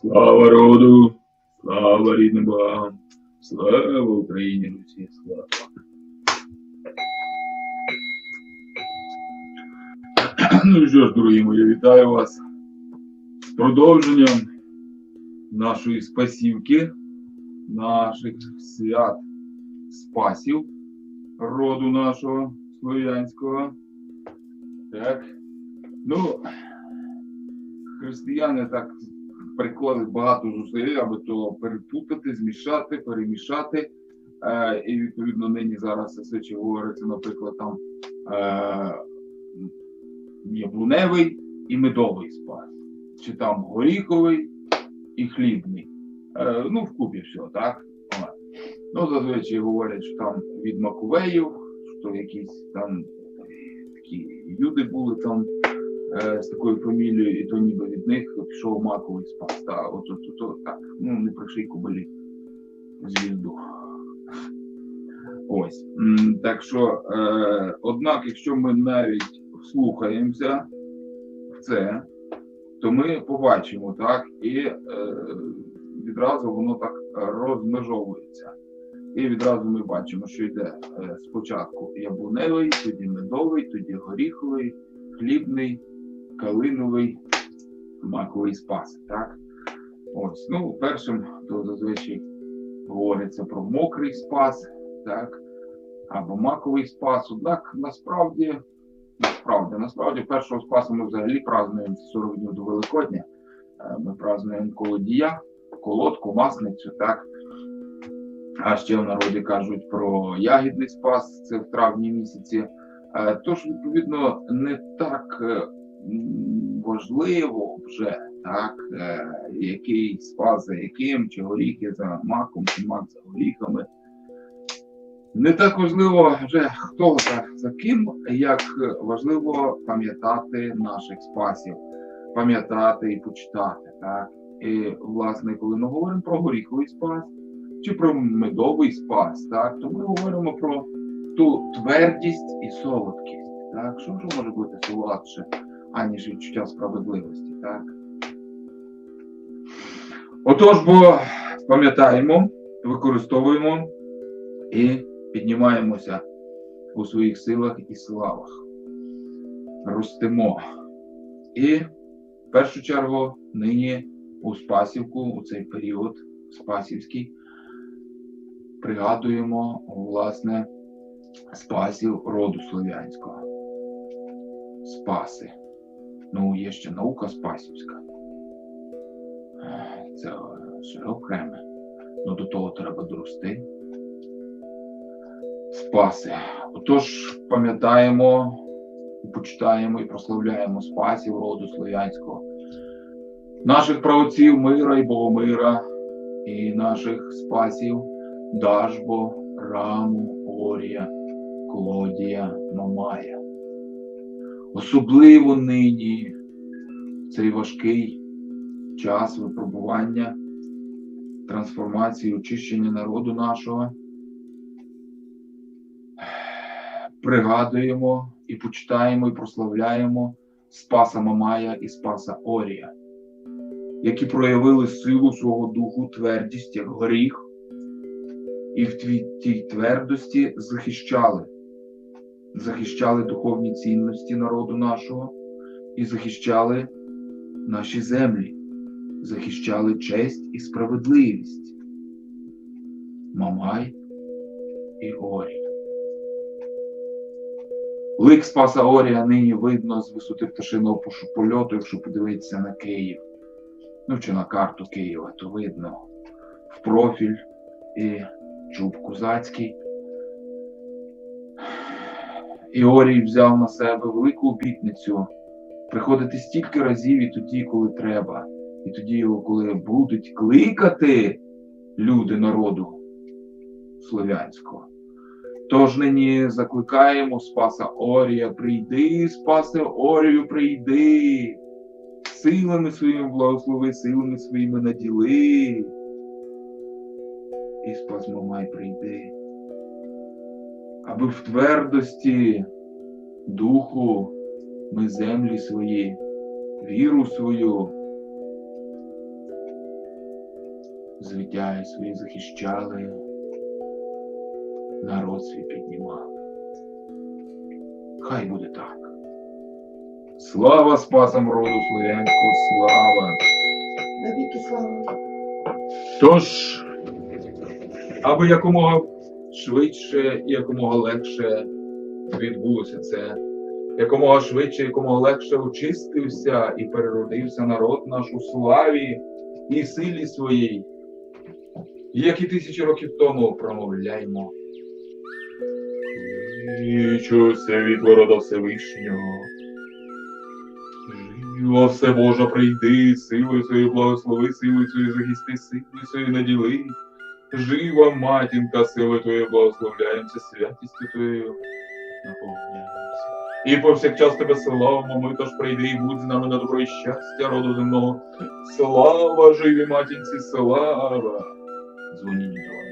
Слава роду, слава рідним богам, слава Україні, Русі, слава. Ну що ж, дорогі мої, вітаю вас з продовженням нашої спасівки, наших свят спасів роду нашого слов'янського. Так. Ну, християни так прикладуть багато зусиль, аби то перепутати, змішати, перемішати. Е, і відповідно нині зараз все, що говориться, наприклад, там е, яблуневий і медовий спас, чи там горіховий і хлібний. Е, ну, вкупі все, так? Ну, зазвичай говорять, що там від Маковеїв, що якісь там такі люди були там з такою фамілією, і то ніби від них пішов маковий спас. Та, от, от, от, так, ну не приший кобилі звізду. Ось. Так що, е, однак, якщо ми навіть вслухаємося в це, то ми побачимо, так, і е, відразу воно так розмежовується. І відразу ми бачимо, що йде е, спочатку яблуневий, тоді медовий, тоді горіховий, хлібний, калиновий, маковий спас. Так? Ось. Ну, першим то зазвичай говориться про мокрий спас, так? або маковий спас. Однак насправді, насправді, насправді, першого спасу ми взагалі празднуємо 40 днів до Великодня. Е, Ми празднуємо колодія, колодку, масницю, так. А ще в народі кажуть про ягідний спас, це в травні місяці. Е, Тож, відповідно, не так е, важливо вже, так, е, який спас за яким, чи горіхи за маком, чи мак за горіхами. Не так важливо вже хто за, за ким, як важливо пам'ятати наших спасів, пам'ятати і почитати. Так? І, власне, коли ми говоримо про горіховий спас чи про медовий спас, так, то ми говоримо про ту твердість і солодкість. Так? Що ж може бути солодше, аніж відчуття справедливості? Так? Отож, бо пам'ятаємо, використовуємо і піднімаємося у своїх силах і славах. Ростемо. І в першу чергу нині у Спасівку, у цей період Спасівський, пригадуємо, власне, спасів роду слов'янського. Спаси. Ну, є ще наука спасівська. Це е, ще окреме. Ну, до того треба дорости. Спаси. Отож, пам'ятаємо, почитаємо і прославляємо спасів роду слов'янського, наших правоців мира і Богомира, і наших спасів Дажбо, Раму, Орія, Колодія, Мамая. Особливо нині цей важкий час випробування, трансформації, очищення народу нашого. Пригадуємо і почитаємо, і прославляємо Спаса Мамая і Спаса Орія, які проявили силу свого духу, твердість, як горіх, і в тій твердості захищали, захищали духовні цінності народу нашого і захищали наші землі, захищали честь і справедливість. Мамай і Орій. Лик Спаса Орія нині видно з висоти пташиного польоту, якщо подивитися на Київ. Ну чи на карту Києва, то видно в профіль і чуб козацький. І Орій взяв на себе велику обітницю приходити стільки разів і тоді, коли треба, і тоді, коли будуть кликати люди народу слов'янського. Тож нині закликаємо Спаса Орія, прийди, Спасе Орію, прийди, силами своїми благослови, силами своїми наділи. І Спас Мамай прийди, аби в твердості духу ми землі свої, віру свою звитяги свої захищали, народ свій піднімали. Хай буде так. Слава спасам роду слов'янського, слава! Навіки слава. Тож, аби якомога швидше і якомога легше відбулося це, якомога швидше, якомога легше очистився і переродився народ наш у славі і силі своїй, як і тисячі років тому промовляймо. Вічу світло рода Всевишнього. Жива все Божа прийди, силою своєю благослови, силою своєю захисти, силою своєю наділи. Жива матінка, сили Твоєї благословляємося, святістю твоєю наповняємося. І повсякчас тебе славимо, ми тож прийди і будь з нами на добро і щастя роду земного. Слава живій матінці, слава! Дзвоніть до мене.